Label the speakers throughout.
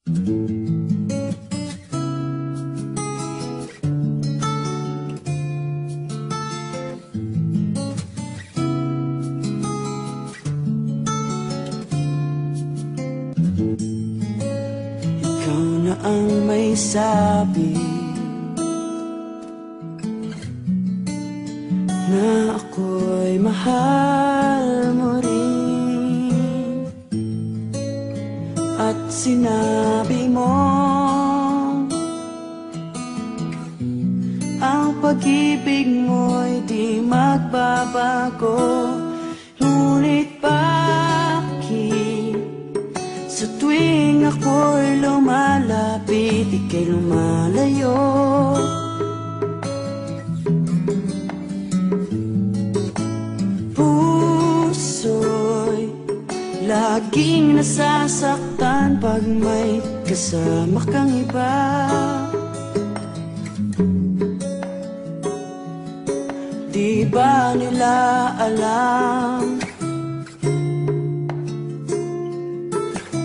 Speaker 1: Ikaw na ang may sabi Na ako'y mahal At sinabi mo. Ang pag-ibig mo'y di magbabago Ngunit bakit? Sa tuwing ako'y lumalapit Ika'y lumalayo laging nasasaktan Pag may kasama kang iba. Di ba nila alam?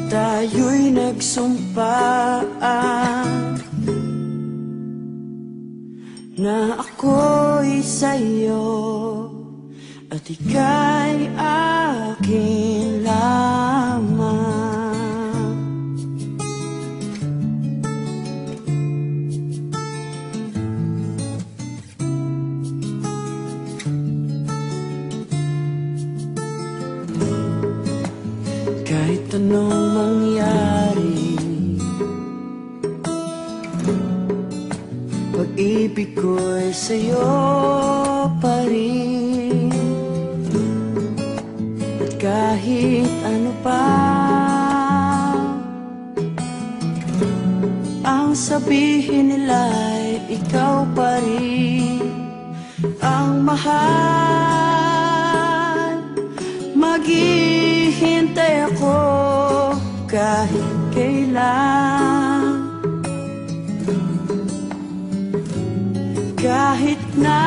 Speaker 1: Tayo'y nagsumpaan Na ako'y sa'yo At ika'y akin anong mangyari? Pag-ibig ko'y sa'yo pa rin. At kahit ano pa Ang sabihin nila'y ikaw pa rin. Ang mahal Maghihintay ako kailan. Kahit na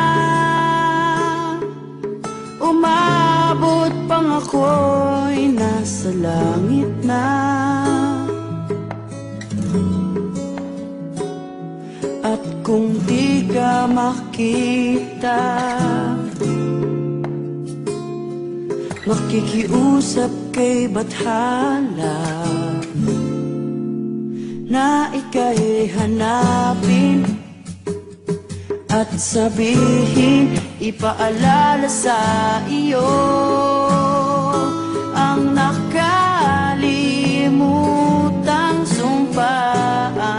Speaker 1: umabot pang ako'y nasa langit na. At kung di ka makita Makikiusap kay Bathala Na ika'y hanapin At sabihin Ipaalala sa iyo Ang nakalimutang sumpaan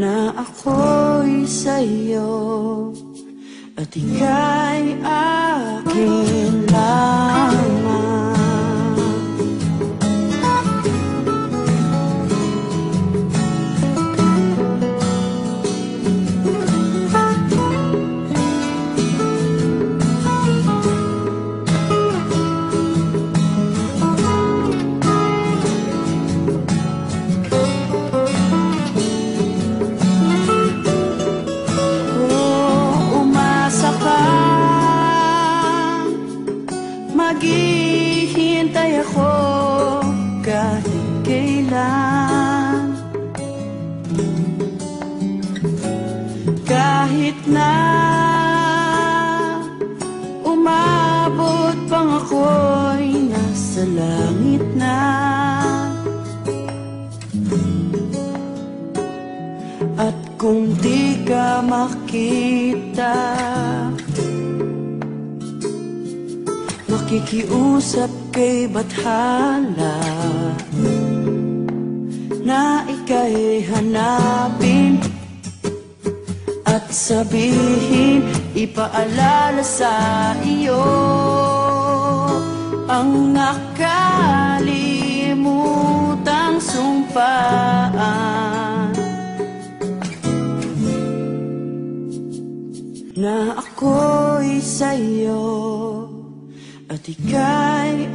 Speaker 1: Na ako'y sa'yo at ika'y akin na umabot pang ako'y nasa langit na. At kung di ka makita Makikiusap kay Bathala Na ika'y hanapin At sabihin Ipaalala sa iyo Ang nakalimutang sumpaan. Na ako'y sa'yo At ika'y